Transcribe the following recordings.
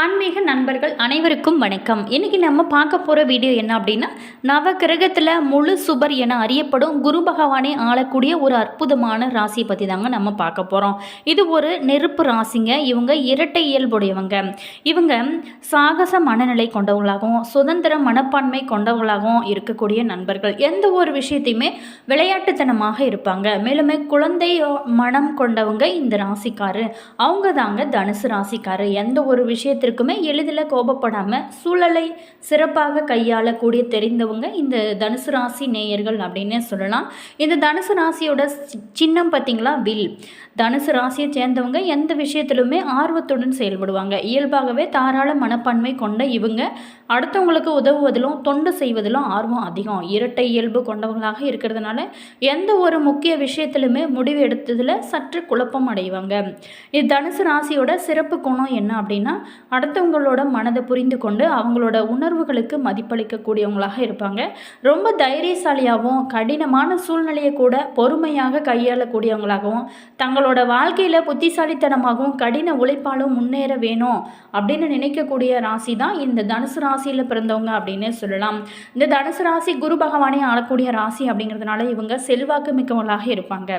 ஆன்மீக நண்பர்கள் அனைவருக்கும் வணக்கம். இன்றைக்கி நம்ம பார்க்க போகிற வீடியோ என்ன அப்படின்னா நவ கிரகத்தில் முழு சுபர் என அறியப்படும் குரு பகவானை ஆளக்கூடிய ஒரு அற்புதமான ராசியை பற்றி தாங்க நம்ம பார்க்க போகிறோம் இது ஒரு நெருப்பு ராசிங்க. இவங்க இரட்டை இயல்புடையவங்க. இவங்க சாகச மனநிலை கொண்டவங்களாகவும் சுதந்திர மனப்பான்மை கொண்டவங்களாகவும் இருக்கக்கூடிய நண்பர்கள். எந்த ஒரு விஷயத்தையுமே விளையாட்டுத்தனமாக இருப்பாங்க. மேலுமே குழந்தை மனம் கொண்டவங்க இந்த ராசிக்காரு அவங்க தாங்க தனுசு ராசிக்காரு எந்த ஒரு விஷயத்திற்குமே எளிதில் கோபப்படாமல் சூழலை சிறப்பாக கையாளக்கூடிய தெரிந்தவங்க இந்த தனுசு ராசி நேயர்கள் அப்படின்னே சொல்லலாம். இந்த தனுசு ராசியோட சின்னம் பார்த்தீங்களா? வில். தனுசு ராசியை சேர்ந்தவங்க எந்த விஷயத்திலுமே ஆர்வத்துடன் செயல்படுவாங்க. இயல்பாகவே தாராள மனப்பான்மை கொண்ட இவங்க. அடுத்தவங்களுக்கு உதவுவதிலும் தொண்டு செய்வதிலும் ஆர்வம் அதிகம். இரட்டை இயல்பு கொண்டவங்களாக இருக்கிறதுனால எந்த ஒரு முக்கிய விஷயத்திலுமே முடிவு எடுத்ததில் சற்று குழப்பம் அடைவாங்க. இது தனுசு ராசியோட சிறப்பு குணம் என்ன அப்படின்னா அடுத்தவங்களோட மனதை புரிந்து கொண்டு அவங்களோட உணர்வுகளுக்கு மதிப்பளிக்கக்கூடியவங்களாக இருப்பாங்க. ரொம்ப தைரியசாலியாகவும் கடினமான சூழ்நிலையை கூட பொறுமையாக கையாளக்கூடியவங்களாகவும் தங்களோட வாழ்க்கையில் புத்திசாலித்தனமாகவும் கடின உழைப்பாலும் முன்னேற வேணும் அப்படின்னு நினைக்கக்கூடிய ராசி தான் இந்த தனுசு ராசியில் பிறந்தவங்க அப்படின்னு சொல்லலாம். இந்த தனுசு ராசி குரு பகவானை ஆளக்கூடிய ராசி அப்படிங்கிறதுனால இவங்க செல்வாக்கு மிக்கவங்களாக இருப்பாங்க.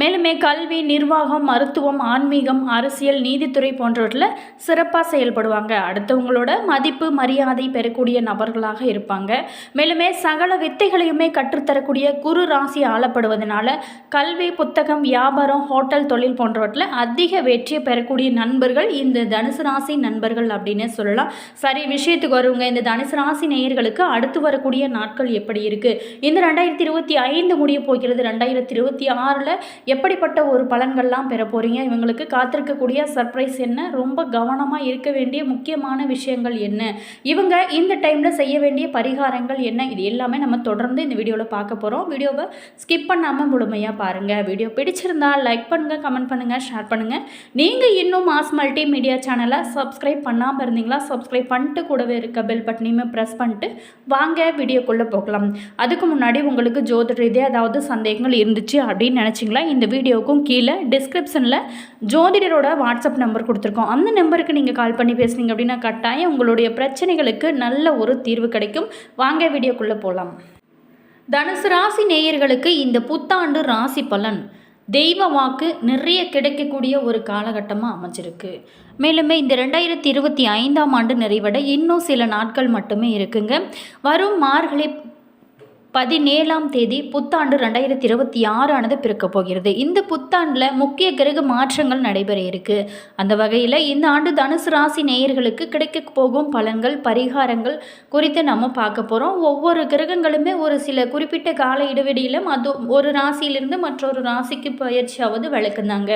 மேலுமே கல்வி நிர்வாகம் மருத்துவம் ஆன்மீகம் அரசியல் நீதித்துறை போன்றவற்றில் சிறப்பாக செயல்படுவாங்க. அடுத்தவங்களோட மதிப்பு மரியாதை பெறக்கூடிய நபர்களாக இருப்பாங்க. மேலுமே சகல வித்தைகளையுமே கற்றுத்தரக்கூடிய குரு ராசி ஆளப்படுவதனால கல்வி புத்தகம் வியாபாரம் ஹோட்டல் தொழில் போன்றவற்றில் அதிக வெற்றியை பெறக்கூடிய நண்பர்கள் இந்த தனுசு ராசி நண்பர்கள் அப்படின்னு சொல்லலாம். சரி விஷயத்துக்கு வருவங்க. இந்த தனுசு ராசி நேயர்களுக்கு அடுத்து வரக்கூடிய நாட்கள் எப்படி இருக்குது இந்த ரெண்டாயிரத்தி இருபத்தி ஐந்து முடிய போகிறது. ரெண்டாயிரத்தி இருபத்தி ஆறில் எப்படிப்பட்ட ஒரு பலன்கள்லாம் பெற போகிறீங்க இவங்களுக்கு காத்திருக்கக்கூடிய சர்ப்ரைஸ் என்ன? ரொம்ப கவனமாக இருக்க வேண்டிய முக்கியமான விஷயங்கள் என்ன? இவங்க இந்த டைமில் செய்ய வேண்டிய பரிகாரங்கள் என்ன? இது எல்லாமே நம்ம தொடர்ந்து இந்த வீடியோவில் பார்க்க போகிறோம் வீடியோவை ஸ்கிப் பண்ணாமல் முழுமையாக பாருங்கள் வீடியோ பிடிச்சிருந்தா லைக் பண்ணுங்கள் கமெண்ட் பண்ணுங்கள் ஷேர் பண்ணுங்கள் நீங்கள் இன்னும் மாஸ் மல்டி மீடியா சேனலை சப்ஸ்கிரைப் பண்ணாமல் இருந்தீங்களா? சப்ஸ்கிரைப் பண்ணிட்டு கூடவே இருக்க பெல் பட்டனையுமே ப்ரெஸ் பண்ணிட்டு வாங்க வீடியோக்குள்ளே போகலாம். அதுக்கு முன்னாடி உங்களுக்கு ஜோதிட ரீதியாக ஏதாவது சந்தேகங்கள் இருந்துச்சு அப்படின்னு நினச்சிங்களா? இந்த வீடியோவுக்கும் கீழே டிஸ்கிரிப்ஷனில் ஜோதிடரோட வாட்ஸ்அப் நம்பர் கொடுத்துருக்கோம். அந்த நம்பருக்கு நீங்கள் கால் பண்ணி பேசுனீங்க அப்படின்னா கட்டாயம் உங்களுடைய பிரச்சனைகளுக்கு நல்ல ஒரு தீர்வு கிடைக்கும். வாங்க வீடியோக்குள்ளே போகலாம் தனுசு ராசி நேயர்களுக்கு இந்த புத்தாண்டு ராசி பலன். தெய்வ வாக்கு நிறைய கிடைக்கக்கூடிய ஒரு காலகட்டமாக அமைஞ்சிருக்கு. மேலுமே இந்த ரெண்டாயிரத்தி இருபத்தி ஐந்தாம் ஆண்டு நிறைவட இன்னும் சில நாட்கள் மட்டுமே இருக்குங்க. வரும் மார்கழி பதினேழாம் தேதி புத்தாண்டு ரெண்டாயிரத்தி இருபத்தி ஆறானது பிறக்கப் போகிறது. இந்த புத்தாண்டில் முக்கிய கிரக மாற்றங்கள் நடைபெற இருக்கு. அந்த வகையில் இந்த ஆண்டு தனுசு ராசி நேயர்களுக்கு கிடைக்க போகும் பலன்கள் பரிகாரங்கள் குறித்து நம்ம பார்க்க போகிறோம் ஒவ்வொரு கிரகங்களுமே ஒரு சில குறிப்பிட்ட கால இடைவெளியில் அது ஒரு ராசியிலிருந்து மற்றொரு ராசிக்கு பயிற்சியாவது விளக்குனாங்க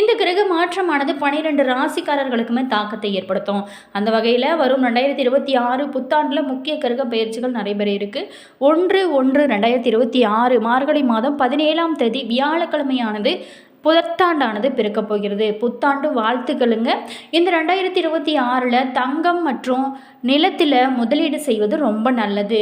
இந்த கிரக மாற்றமானது பனிரெண்டு ராசிக்காரர்களுக்குமே தாக்கத்தை ஏற்படுத்தும். அந்த வகையில் வரும் ரெண்டாயிரத்தி இருபத்தி ஆறு புத்தாண்டில் முக்கிய கிரக பயிற்சிகள் நடைபெற இருக்கு. ஒன்று ஒன்று ரெண்டாயிரத்தி இருபத்தி ஆறு மார்கழி மாதம் பதினேழாம் தேதி வியாழக்கிழமையானது புத்தாண்டானது பிறக்கப் போகிறது. புத்தாண்டு வாழ்த்துக்களுங்க. இந்த ரெண்டாயிரத்தி இருபத்தி ஆறில் தங்கம் மற்றும் நிலத்தில் முதலீடு செய்வது ரொம்ப நல்லது.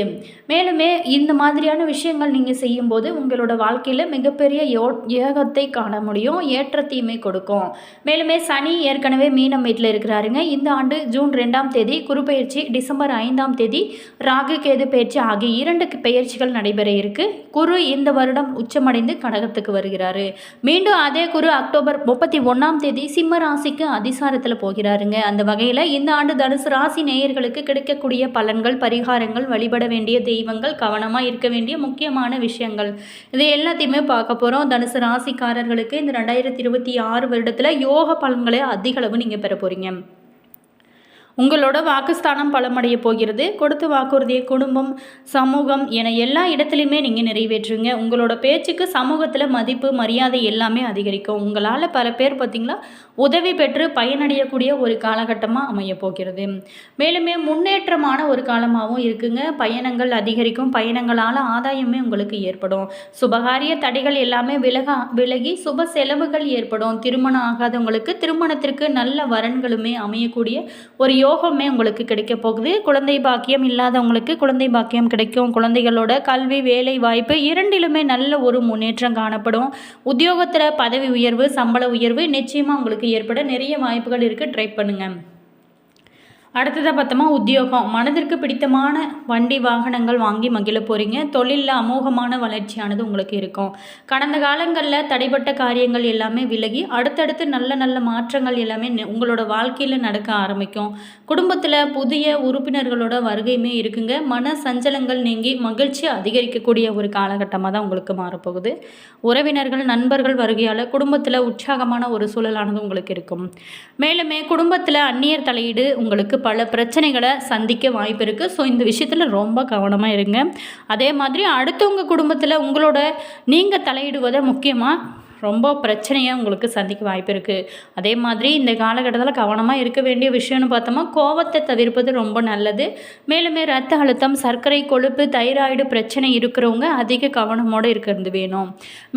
மேலுமே இந்த மாதிரியான விஷயங்கள் நீங்கள் செய்யும்போது உங்களோட வாழ்க்கையில் மிகப்பெரிய யோ ஏகத்தை காண முடியும். ஏற்றத்தையுமே கொடுக்கும். மேலுமே சனி ஏற்கனவே மீனம் வீட்டில் இருக்கிறாருங்க. இந்த ஆண்டு ஜூன் ரெண்டாம் தேதி குருபெயர்ச்சி டிசம்பர் ஐந்தாம் தேதி ராகு கேது பயிற்சி ஆகிய இரண்டு பெயர்ச்சிகள் நடைபெற இருக்கு. குரு இந்த வருடம் உச்சமடைந்து கடகத்துக்கு வருகிறாரு. மீண்டும் அதே குரு அக்டோபர் முப்பத்தி ஒன்றாம் தேதி சிம்ம ராசிக்கு அதிசாரத்தில் போகிறாருங்க. அந்த வகையில் இந்த ஆண்டு தனுசு ராசி நேயர்களுக்கு கிடைக்கக்கூடிய பலன்கள் பரிகாரங்கள் வழிபட வேண்டிய தெய்வங்கள் கவனமாக இருக்க வேண்டிய முக்கியமான விஷயங்கள். இது எல்லாத்தையுமே பார்க்க போகிறோம் தனுசு ராசிக்காரர்களுக்கு இந்த ரெண்டாயிரத்தி இருபத்தி ஆறு வருடத்தில் யோக பலன்களை அதிகளவு நீங்கள் பெற போகிறீங்க உங்களோட வாக்குஸ்தானம் பலமடைய போகிறது. கொடுத்த வாக்குறுதியை குடும்பம் சமூகம் என எல்லா இடத்துலையுமே நீங்கள் நிறைவேற்றுங்க. உங்களோட பேச்சுக்கு சமூகத்தில் மதிப்பு மரியாதை எல்லாமே அதிகரிக்கும். உங்களால் பல பேர் பார்த்தீங்களா உதவி பெற்று பயனடையக்கூடிய ஒரு காலகட்டமாக அமைய போகிறது மேலுமே முன்னேற்றமான ஒரு காலமாகவும் இருக்குங்க. பயணங்கள் அதிகரிக்கும். பயணங்களால் ஆதாயமே உங்களுக்கு ஏற்படும். சுபகாரிய தடைகள் எல்லாமே விலக விலகி சுப செலவுகள் ஏற்படும். திருமணம் ஆகாதவங்களுக்கு திருமணத்திற்கு நல்ல வரன்களுமே அமையக்கூடிய ஒரு யோகமே உங்களுக்கு கிடைக்க போகுது. குழந்தை பாக்கியம் இல்லாதவங்களுக்கு குழந்தை பாக்கியம் கிடைக்கும். குழந்தைகளோட கல்வி வேலை வாய்ப்பு இரண்டிலுமே நல்ல ஒரு முன்னேற்றம் காணப்படும். உத்தியோகத்தில் பதவி உயர்வு சம்பள உயர்வு நிச்சயமாக உங்களுக்கு ஏற்பட நிறைய வாய்ப்புகள் இருக்குது ட்ரை பண்ணுங்கள் அடுத்ததாக பார்த்தோமா உத்தியோகம். மனதிற்கு பிடித்தமான வண்டி வாகனங்கள் வாங்கி மகிழ போகிறீங்க தொழிலில் அமோகமான வளர்ச்சியானது உங்களுக்கு இருக்கும். கடந்த காலங்களில் தடைப்பட்ட காரியங்கள் எல்லாமே விலகி அடுத்தடுத்து நல்ல நல்ல மாற்றங்கள் எல்லாமே உங்களோட வாழ்க்கையில் நடக்க ஆரம்பிக்கும். குடும்பத்தில் புதிய உறுப்பினர்களோட வருகையுமே இருக்குங்க. மன சஞ்சலங்கள் நீங்கி மகிழ்ச்சி அதிகரிக்கக்கூடிய ஒரு காலகட்டமாக தான் உங்களுக்கு மாறப்போகுது. உறவினர்கள் நண்பர்கள் வருகையால் குடும்பத்தில் உற்சாகமான ஒரு சூழலானது உங்களுக்கு இருக்கும். மேலுமே குடும்பத்தில் அந்நியர் தலையீடு உங்களுக்கு பல பிரச்சனைகளை சந்திக்க வாய்ப்பு இருக்குது ஸோ இந்த விஷயத்தில் ரொம்ப கவனமாக இருங்க. அதே மாதிரி அடுத்தவங்க குடும்பத்தில் உங்களோட நீங்கள் தலையிடுவதை முக்கியமாக ரொம்ப பிரச்சனையாக உங்களுக்கு சந்திக்க வாய்ப்பு இருக்குது அதே மாதிரி இந்த காலகட்டத்தில் கவனமாக இருக்க வேண்டிய விஷயம்னு பார்த்தோமா கோவத்தை தவிர்ப்பது ரொம்ப நல்லது. மேலுமே ரத்த அழுத்தம் சர்க்கரை கொழுப்பு தைராய்டு பிரச்சனை இருக்கிறவங்க அதிக கவனமோடு இருக்கிறது வேணும்.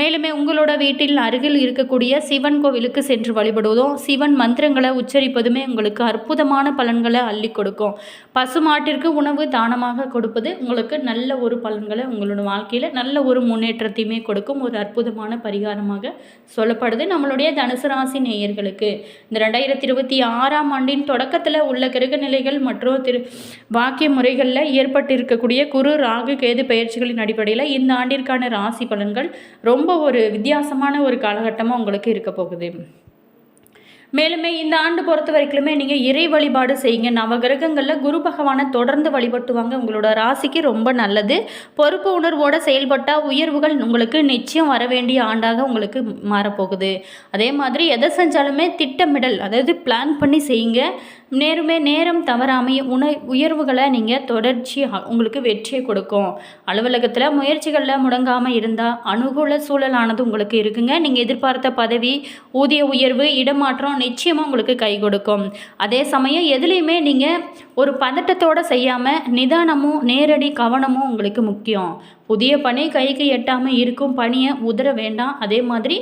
மேலுமே உங்களோட வீட்டில் அருகில் இருக்கக்கூடிய சிவன் கோவிலுக்கு சென்று வழிபடுவதும் சிவன் மந்திரங்களை உச்சரிப்பதுமே உங்களுக்கு அற்புதமான பலன்களை அள்ளி கொடுக்கும். பசுமாட்டிற்கு உணவு தானமாக கொடுப்பது உங்களுக்கு நல்ல ஒரு பலன்களை உங்களோட வாழ்க்கையில் நல்ல ஒரு முன்னேற்றத்தையுமே கொடுக்கும். ஒரு அற்புதமான பரிகாரமாக சொல்லப்படுது. நம்மளுடைய தனுசு ராசி நேயர்களுக்கு இந்த ரெண்டாயிரத்தி இருபத்தி ஆறாம் ஆண்டின் தொடக்கத்தில் உள்ள கிரக நிலைகள் மற்றும் திரு வாக்கிய முறைகளில் ஏற்பட்டிருக்கக்கூடிய குரு ராகு கேது பயிற்சிகளின் அடிப்படையில் இந்த ஆண்டிற்கான ராசி பலன்கள் ரொம்ப ஒரு வித்தியாசமான ஒரு காலகட்டமாக உங்களுக்கு இருக்க போகுது. மேலுமே இந்த ஆண்டு பொறுத்த வரைக்குமே நீங்கள் இறை வழிபாடு செய்யுங்க. நவகிரகங்களில் குரு பகவானை தொடர்ந்து வழிபட்டுவாங்க. உங்களோட ராசிக்கு ரொம்ப நல்லது. பொறுப்பு உணர்வோடு செயல்பட்டால் உயர்வுகள் உங்களுக்கு நிச்சயம் வர வேண்டிய ஆண்டாக உங்களுக்கு மாறப்போகுது. அதே மாதிரி எதை செஞ்சாலுமே திட்டமிடல் அதாவது பிளான் பண்ணி செய்யுங்க. நேருமே நேரம் தவறாமல் உண உயர்வுகளை நீங்கள் தொடர்ச்சி உங்களுக்கு வெற்றியை கொடுக்கும். அலுவலகத்தில் முயற்சிகளில் முடங்காமல் இருந்தால் அனுகூல சூழலானது உங்களுக்கு இருக்குங்க. நீங்கள் எதிர்பார்த்த பதவி ஊதிய உயர்வு இடமாற்றம் நிச்சயமாக உங்களுக்கு கை கொடுக்கும். அதே சமயம் எதுலேயுமே நீங்கள் ஒரு பதட்டத்தோடு செய்யாமல் நிதானமும் நேரடி கவனமும் உங்களுக்கு முக்கியம். புதிய பணி கைக்கு எட்டாமல் இருக்கும் பணியை உதற வேண்டாம். அதே மாதிரி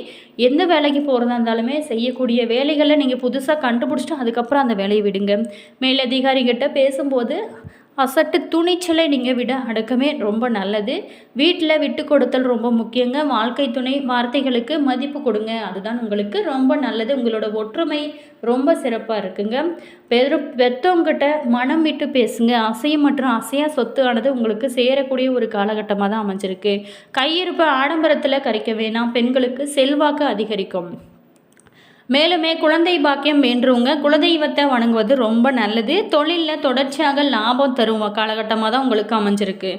எந்த வேலைக்கு போகிறதா இருந்தாலுமே செய்யக்கூடிய வேலைகளை நீங்கள் புதுசாக கண்டுபிடிச்சிட்டு அதுக்கப்புறம் அந்த வேலையை விடுங்க. மேலதிகாரிகிட்ட பேசும்போது அசட்டு துணிச்சலை நீங்கள் விட அடக்கமே ரொம்ப நல்லது. வீட்டில் விட்டு கொடுத்தல் ரொம்ப முக்கியங்க. வாழ்க்கை துணை வார்த்தைகளுக்கு மதிப்பு கொடுங்க. அதுதான் உங்களுக்கு ரொம்ப நல்லது. உங்களோட ஒற்றுமை ரொம்ப சிறப்பாக இருக்குங்க. பெரு பெற்றவங்கிட்ட மனம் விட்டு பேசுங்க. அசையும் மற்றும் அசையா சொத்து ஆனது உங்களுக்கு சேரக்கூடிய ஒரு காலகட்டமாக தான் அமைஞ்சிருக்கு. கையிருப்பு ஆடம்பரத்தில் கரைக்க வேணாம். பெண்களுக்கு செல்வாக்கு அதிகரிக்கும். மேலுமே குழந்தை பாக்கியம் வேண்டுறவங்க குலதெய்வத்தை வணங்குவது ரொம்ப நல்லது. தொழிலில் தொடர்ச்சியாக லாபம் தரும் காலகட்டமாக தான் உங்களுக்கு அமைஞ்சிருக்கு.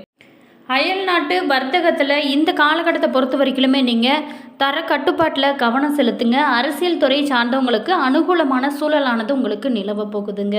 அயல் நாட்டு வர்த்தகத்தில் இந்த காலகட்டத்தை பொறுத்த வரைக்குமே நீங்கள் தர கட்டுப்பாட்டில் கவனம் செலுத்துங்க. அரசியல் துறை சார்ந்தவங்களுக்கு அனுகூலமான சூழலானது உங்களுக்கு நிலவ போகுதுங்க.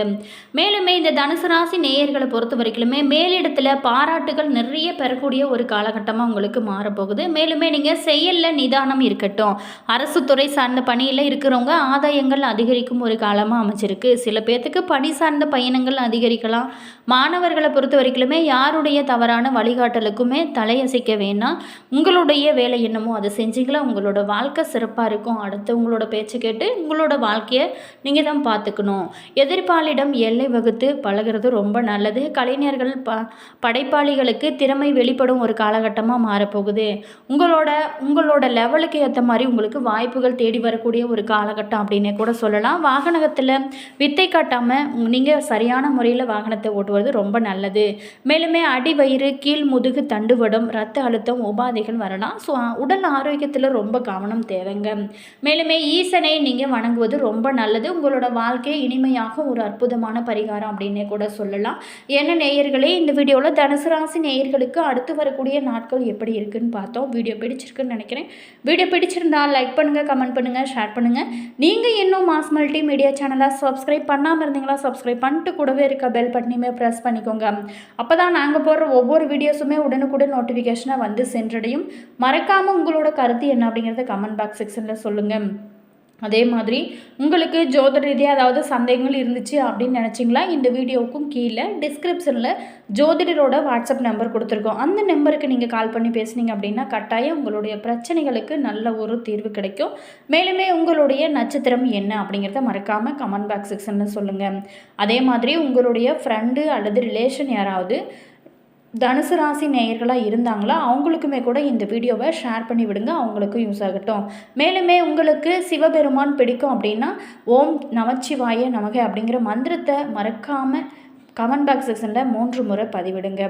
மேலுமே இந்த தனுசு ராசி நேயர்களை பொறுத்த வரைக்குமே மேலிடத்தில் பாராட்டுகள் நிறைய பெறக்கூடிய ஒரு காலகட்டமாக உங்களுக்கு மாறப்போகுது மேலுமே நீங்கள் செயலில் நிதானம் இருக்கட்டும். அரசு துறை சார்ந்த பணியில் இருக்கிறவங்க ஆதாயங்கள் அதிகரிக்கும் ஒரு காலமாக அமைச்சிருக்கு சில பேர்த்துக்கு பணி சார்ந்த பயணங்கள் அதிகரிக்கலாம். மாணவர்களை பொறுத்த வரைக்குமே யாருடைய தவறான வழிகாட்டலுக்குமே தலையசைக்க வேணாம். உங்களுடைய வேலை என்னமோ அதை செஞ்சீங்களா? உங்களோட வாழ்க்கை சிறப்பாக இருக்கும். அடுத்தவங்களோட பேச்சை கேட்டு உங்களோட வாழ்க்கையை நீங்கள் தான் பார்த்துக்கணும் எதிர்ப்பாளிடம் எல்லை வகுத்து பழகிறது ரொம்ப நல்லது. கலைஞர்கள் ப படைப்பாளிகளுக்கு திறமை வெளிப்படும் ஒரு காலகட்டமாக மாறப்போகுது. உங்களோட உங்களோட லெவலுக்கு ஏற்ற மாதிரி உங்களுக்கு வாய்ப்புகள் தேடி வரக்கூடிய ஒரு காலகட்டம் அப்படின்னே கூட சொல்லலாம். வாகனத்தில் வித்தை காட்டாமல் நீங்கள் சரியான முறையில் வாகனத்தை ஓட்டுவது ரொம்ப நல்லது. மேலுமே அடி வயிறு கீழ் முதுகு தண்டுவடம் ரத்த அழுத்தம் உபாதைகள் வரலாம். ஸோ உடல் ஆரோக்கியத்தில் ரொம்ப கவனம் தேவைங்க. மேலுமே ஈசனை நீங்கள் வணங்குவது ரொம்ப நல்லது. உங்களோட வாழ்க்கையை இனிமையாக ஒரு அற்புதமான பரிகாரம் அப்படின்னே கூட சொல்லலாம். என்ன நேயர்களே இந்த வீடியோவில் தனுசு ராசி நேயர்களுக்கு அடுத்து வரக்கூடிய நாட்கள் எப்படி இருக்குன்னு பார்த்தோம். வீடியோ பிடிச்சிருக்குன்னு நினைக்கிறேன். வீடியோ பிடிச்சிருந்தால் லைக் பண்ணுங்கள் கமெண்ட் பண்ணுங்கள் ஷேர் பண்ணுங்கள் நீங்கள் இன்னும் மாஸ் மல்டி மீடியா சேனலை சப்ஸ்கிரைப் பண்ணாமல் இருந்தீங்களா சப்ஸ்கிரைப் பண்ணிட்டு கூடவே இருக்க பெல் பட்டனையுமே ப்ரெஸ் பண்ணிக்கோங்க. அப்போ தான் நாங்கள் போடுற ஒவ்வொரு வீடியோஸுமே உடனுக்குடன் நோட்டிஃபிகேஷனாக வந்து சென்றடையும். மறக்காமல் உங்களோட கருத்து என்ன என்ன அப்படிங்கிறத கமெண்ட் பாக்ஸ் செக்ஷனில் சொல்லுங்கள் அதே மாதிரி உங்களுக்கு ஜோதிட ரீதியாக ஏதாவது சந்தேகங்கள் இருந்துச்சு அப்படின்னு நினச்சிங்களா? இந்த வீடியோவுக்கும் கீழே டிஸ்கிரிப்ஷனில் ஜோதிடரோட வாட்ஸ்அப் நம்பர் கொடுத்துருக்கோம். அந்த நம்பருக்கு நீங்கள் கால் பண்ணி பேசுனீங்க அப்படின்னா கட்டாயம் உங்களுடைய பிரச்சனைகளுக்கு நல்ல ஒரு தீர்வு கிடைக்கும். மேலுமே உங்களுடைய நட்சத்திரம் என்ன அப்படிங்கிறத மறக்காமல் கமெண்ட் பாக்ஸ் செக்ஷனில் சொல்லுங்கள் அதே மாதிரி உங்களுடைய ஃப்ரெண்டு அல்லது ரிலேஷன் யாராவது தனுசு ராசி நேயர்களாக இருந்தாங்களா அவங்களுக்குமே கூட இந்த வீடியோவை ஷேர் பண்ணி விடுங்க அவங்களுக்கும் யூஸ் ஆகட்டும். மேலுமே உங்களுக்கு சிவபெருமான் பிடிக்கும் அப்படின்னா ஓம் நமச்சிவாய நமக அப்படிங்கிற மந்திரத்தை மறக்காமல் கமெண்ட் பாக்ஸ் செக்ஷனில் மூன்று முறை பதிவிடுங்க.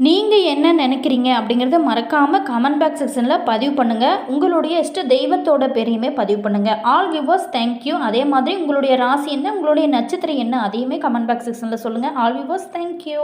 நீங்கள் என்ன நினைக்கிறீங்க அப்படிங்கிறத மறக்காமல் கமெண்ட் பாக்ஸ் செக்ஷனில் பதிவு பண்ணுங்கள் உங்களுடைய இஷ்ட தெய்வத்தோட பேரையுமே பதிவு பண்ணுங்கள் ஆல் வியூவர்ஸ் தேங்க்யூ அதே மாதிரி உங்களுடைய ராசி என்ன உங்களுடைய நட்சத்திரம் என்ன அதையுமே கமெண்ட் பாக்ஸ் செக்ஷனில் சொல்லுங்கள் ஆல் வியூவர்ஸ் தேங்க்யூ